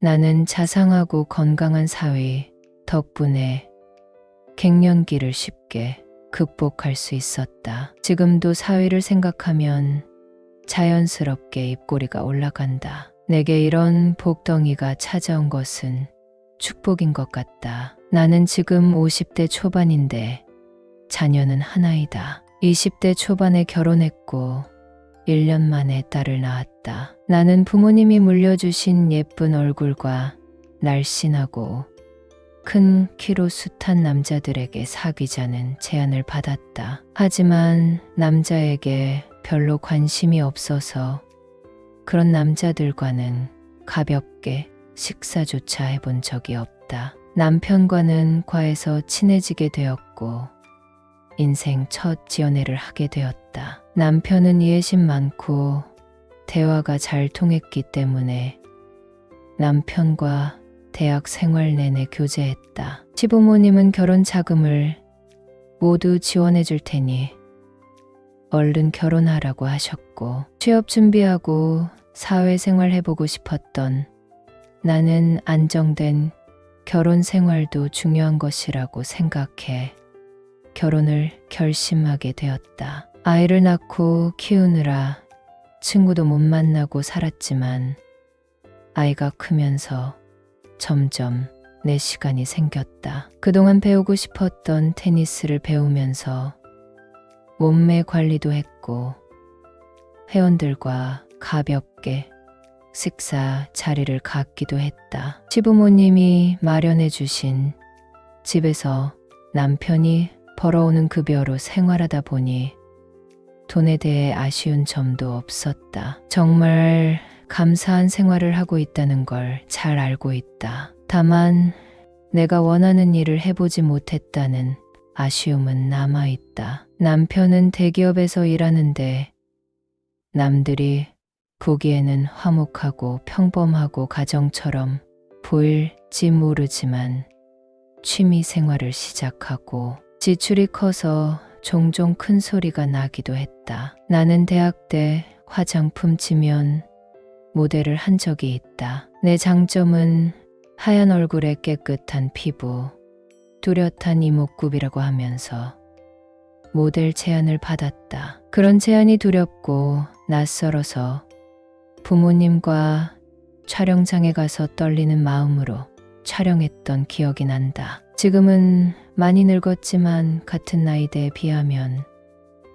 나는 자상하고 건강한 사위 덕분에 갱년기를 쉽게 극복할 수 있었다. 지금도 사위를 생각하면 자연스럽게 입꼬리가 올라간다. 내게 이런 복덩이가 찾아온 것은 축복인 것 같다. 나는 지금 50대 초반인데 자녀는 하나이다. 20대 초반에 결혼했고 1년 만에 딸을 낳았다. 나는 부모님이 물려주신 예쁜 얼굴과 날씬하고 큰 키로 숱한 남자들에게 사귀자는 제안을 받았다. 하지만 남자에게 별로 관심이 없어서 그런 남자들과는 가볍게 식사조차 해본 적이 없다. 남편과는 과에서 친해지게 되었고 인생 첫 지연애를 하게 되었다. 남편은 이해심 많고 대화가 잘 통했기 때문에 남편과 대학 생활 내내 교제했다. 시부모님은 결혼 자금을 모두 지원해 줄 테니 얼른 결혼하라고 하셨고 취업 준비하고 사회생활 해보고 싶었던 나는 안정된 결혼 생활도 중요한 것이라고 생각해 결혼을 결심하게 되었다. 아이를 낳고 키우느라 친구도 못 만나고 살았지만 아이가 크면서 점점 내 시간이 생겼다. 그동안 배우고 싶었던 테니스를 배우면서 몸매 관리도 했고 회원들과 가볍게 식사 자리를 갖기도 했다. 시부모님이 마련해 주신 집에서 남편이 벌어오는 급여로 생활하다 보니 돈에 대해 아쉬운 점도 없었다. 정말 감사한 생활을 하고 있다는 걸 잘 알고 있다. 다만 내가 원하는 일을 해보지 못했다는 아쉬움은 남아있다. 남편은 대기업에서 일하는데 남들이 보기에는 화목하고 평범하고 가정처럼 보일지 모르지만 취미 생활을 시작하고 지출이 커서 종종 큰 소리가 나기도 했다. 나는 대학 때 화장품 지면 모델을 한 적이 있다. 내 장점은 하얀 얼굴에 깨끗한 피부, 뚜렷한 이목구비라고 하면서 모델 제안을 받았다. 그런 제안이 두렵고 낯설어서 부모님과 촬영장에 가서 떨리는 마음으로 촬영했던 기억이 난다. 지금은 많이 늙었지만 같은 나이대에 비하면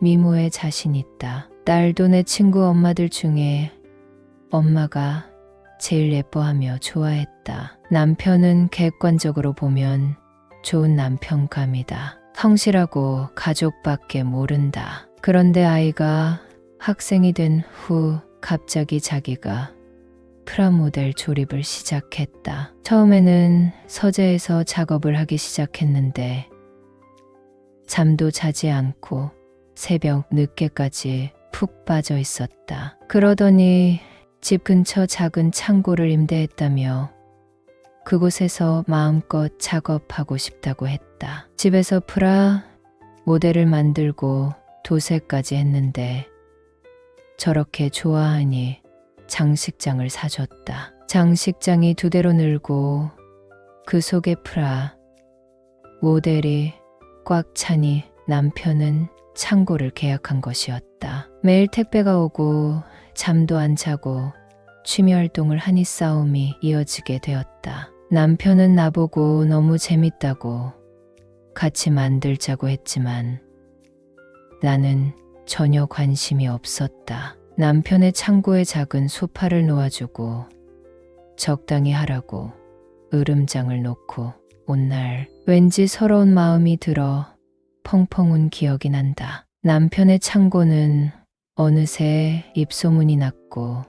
미모에 자신 있다. 딸도 내 친구 엄마들 중에 엄마가 제일 예뻐하며 좋아했다. 남편은 객관적으로 보면 좋은 남편감이다. 성실하고 가족밖에 모른다. 그런데 아이가 학생이 된 후 갑자기 자기가 프라모델 조립을 시작했다. 처음에는 서재에서 작업을 하기 시작했는데 잠도 자지 않고 새벽 늦게까지 푹 빠져 있었다. 그러더니 집 근처 작은 창고를 임대했다며 그곳에서 마음껏 작업하고 싶다고 했다. 집에서 프라 모델을 만들고 도색까지 했는데 저렇게 좋아하니 장식장을 사줬다. 장식장이 두 대로 늘고 그 속에 프라 모델이 꽉 차니 남편은 창고를 계약한 것이었다. 매일 택배가 오고 잠도 안 자고 취미 활동을 하니 싸움이 이어지게 되었다. 남편은 나보고 너무 재밌다고 같이 만들자고 했지만 나는 전혀 관심이 없었다. 남편의 창고에 작은 소파를 놓아주고 적당히 하라고 으름장을 놓고 온 날 왠지 서러운 마음이 들어 펑펑 운 기억이 난다. 남편의 창고는 어느새 입소문이 났고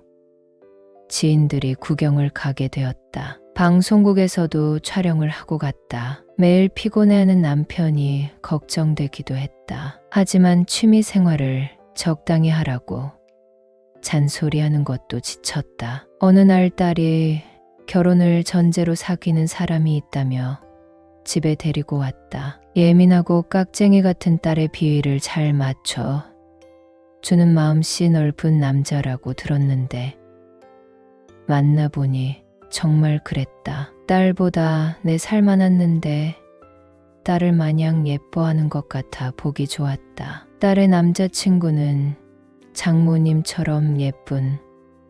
지인들이 구경을 가게 되었다. 방송국에서도 촬영을 하고 갔다. 매일 피곤해하는 남편이 걱정되기도 했다. 하지만 취미 생활을 적당히 하라고 잔소리하는 것도 지쳤다. 어느 날 딸이 결혼을 전제로 사귀는 사람이 있다며 집에 데리고 왔다. 예민하고 깍쟁이 같은 딸의 비위를 잘 맞춰 주는 마음씨 넓은 남자라고 들었는데 만나보니 정말 그랬다. 딸보다 내살 많았는데 딸을 마냥 예뻐하는 것 같아 보기 좋았다. 딸의 남자친구는 장모님처럼 예쁜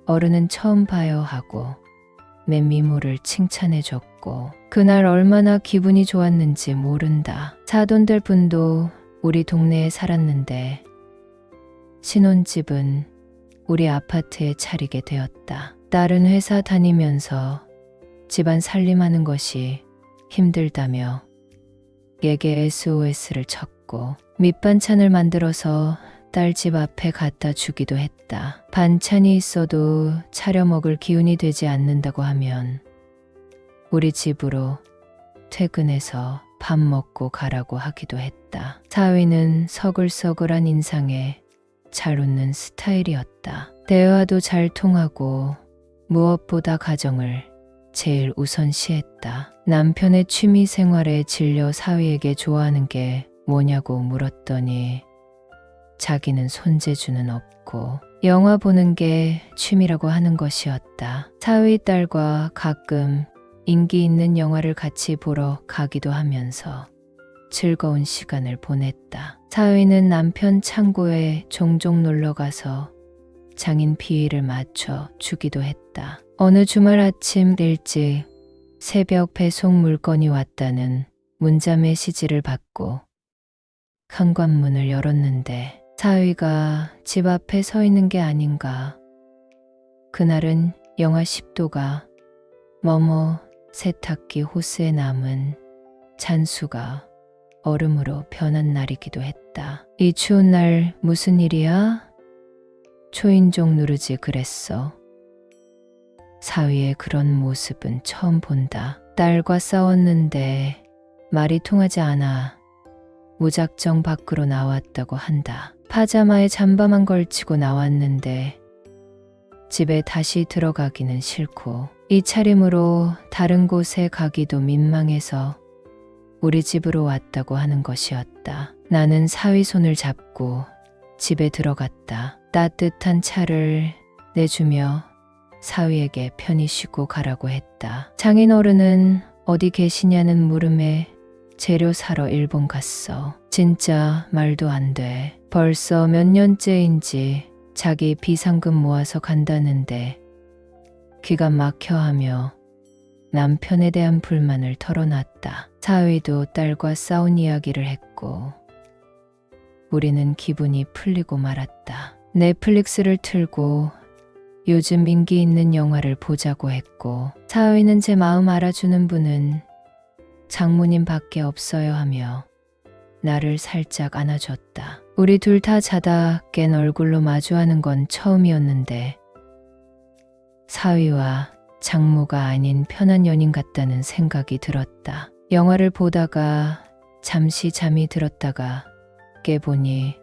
어른은 처음 봐요 하고 내 미모를 칭찬해줬고 그날 얼마나 기분이 좋았는지 모른다. 사돈들 분도 우리 동네에 살았는데 신혼집은 우리 아파트에 차리게 되었다. 딸은 회사 다니면서 집안 살림하는 것이 힘들다며 얘게 SOS를 쳤고 밑반찬을 만들어서 딸 집 앞에 갖다 주기도 했다. 반찬이 있어도 차려 먹을 기운이 되지 않는다고 하면 우리 집으로 퇴근해서 밥 먹고 가라고 하기도 했다. 사위는 서글서글한 인상에 잘 웃는 스타일이었다. 대화도 잘 통하고 무엇보다 가정을 제일 우선시했다. 남편의 취미 생활에 질려 사위에게 좋아하는 게 뭐냐고 물었더니 자기는 손재주는 없고 영화 보는 게 취미라고 하는 것이었다. 사위 딸과 가끔 인기 있는 영화를 같이 보러 가기도 하면서 즐거운 시간을 보냈다. 사위는 남편 창고에 종종 놀러 가서 장인 비위를 맞춰 주기도 했다. 어느 주말 아침 일찍 새벽 배송 물건이 왔다는 문자 메시지를 받고 현관문을 열었는데 사위가 집 앞에 서 있는 게 아닌가. 그날은 영하 10도가 뭐뭐 세탁기 호스에 남은 잔수가 얼음으로 변한 날이기도 했다. 이 추운 날 무슨 일이야? 초인종 누르지 그랬어. 사위의 그런 모습은 처음 본다. 딸과 싸웠는데 말이 통하지 않아 무작정 밖으로 나왔다고 한다. 파자마에 잠바만 걸치고 나왔는데 집에 다시 들어가기는 싫고 이 차림으로 다른 곳에 가기도 민망해서 우리 집으로 왔다고 하는 것이었다. 나는 사위 손을 잡고 집에 들어갔다. 따뜻한 차를 내주며 사위에게 편히 쉬고 가라고 했다. 장인 어른은 어디 계시냐는 물음에 재료 사러 일본 갔어. 진짜 말도 안 돼. 벌써 몇 년째인지 자기 비상금 모아서 간다는데 기가 막혀 하며 남편에 대한 불만을 털어놨다. 사위도 딸과 싸운 이야기를 했고 우리는 기분이 풀리고 말았다. 넷플릭스를 틀고 요즘 인기 있는 영화를 보자고 했고 사위는 제 마음 알아주는 분은 장모님 밖에 없어요 하며 나를 살짝 안아줬다. 우리 둘 다 자다 깬 얼굴로 마주하는 건 처음이었는데 사위와 장모가 아닌 편한 연인 같다는 생각이 들었다. 영화를 보다가 잠시 잠이 들었다가 깨보니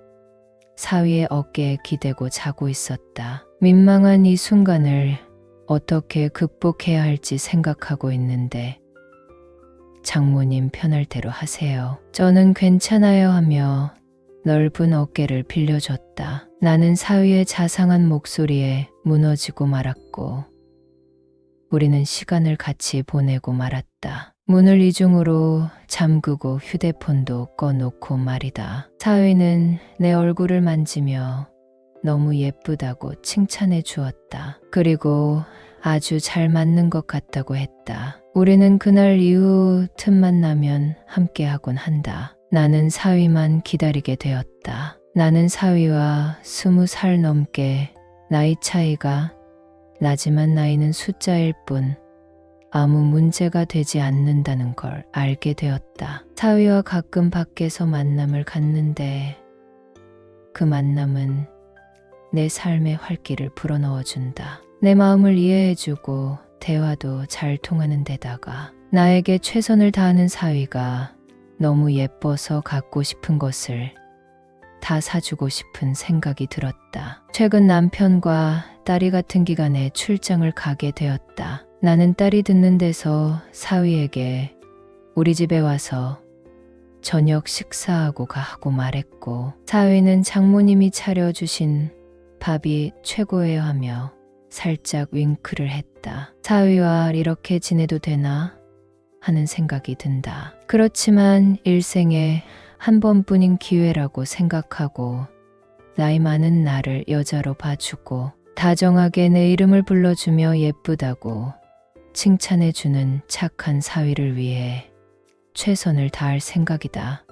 사위의 어깨에 기대고 자고 있었다. 민망한 이 순간을 어떻게 극복해야 할지 생각하고 있는데 장모님 편할 대로 하세요. 저는 괜찮아요 하며 넓은 어깨를 빌려줬다. 나는 사위의 자상한 목소리에 무너지고 말았고 우리는 시간을 같이 보내고 말았다. 문을 이중으로 잠그고 휴대폰도 꺼놓고 말이다. 사위는 내 얼굴을 만지며 너무 예쁘다고 칭찬해 주었다. 그리고 아주 잘 맞는 것 같다고 했다. 우리는 그날 이후 틈만 나면 함께하곤 한다. 나는 사위만 기다리게 되었다. 나는 사위와 스무 살 넘게 나이 차이가 나지만 나이는 숫자일 뿐 아무 문제가 되지 않는다는 걸 알게 되었다. 사위와 가끔 밖에서 만남을 갖는데 그 만남은 내 삶의 활기를 불어넣어준다. 내 마음을 이해해주고 대화도 잘 통하는 데다가 나에게 최선을 다하는 사위가 너무 예뻐서 갖고 싶은 것을 다 사주고 싶은 생각이 들었다. 최근 남편과 딸이 같은 기간에 출장을 가게 되었다. 나는 딸이 듣는 데서 사위에게 우리 집에 와서 저녁 식사하고 가고 말했고 사위는 장모님이 차려주신 밥이 최고예요 하며 살짝 윙크를 했다. 사위와 이렇게 지내도 되나? 하는 생각이 든다. 그렇지만 일생에 한 번뿐인 기회라고 생각하고 나이 많은 나를 여자로 봐주고 다정하게 내 이름을 불러주며 예쁘다고 칭찬해주는 착한 사위를 위해 최선을 다할 생각이다.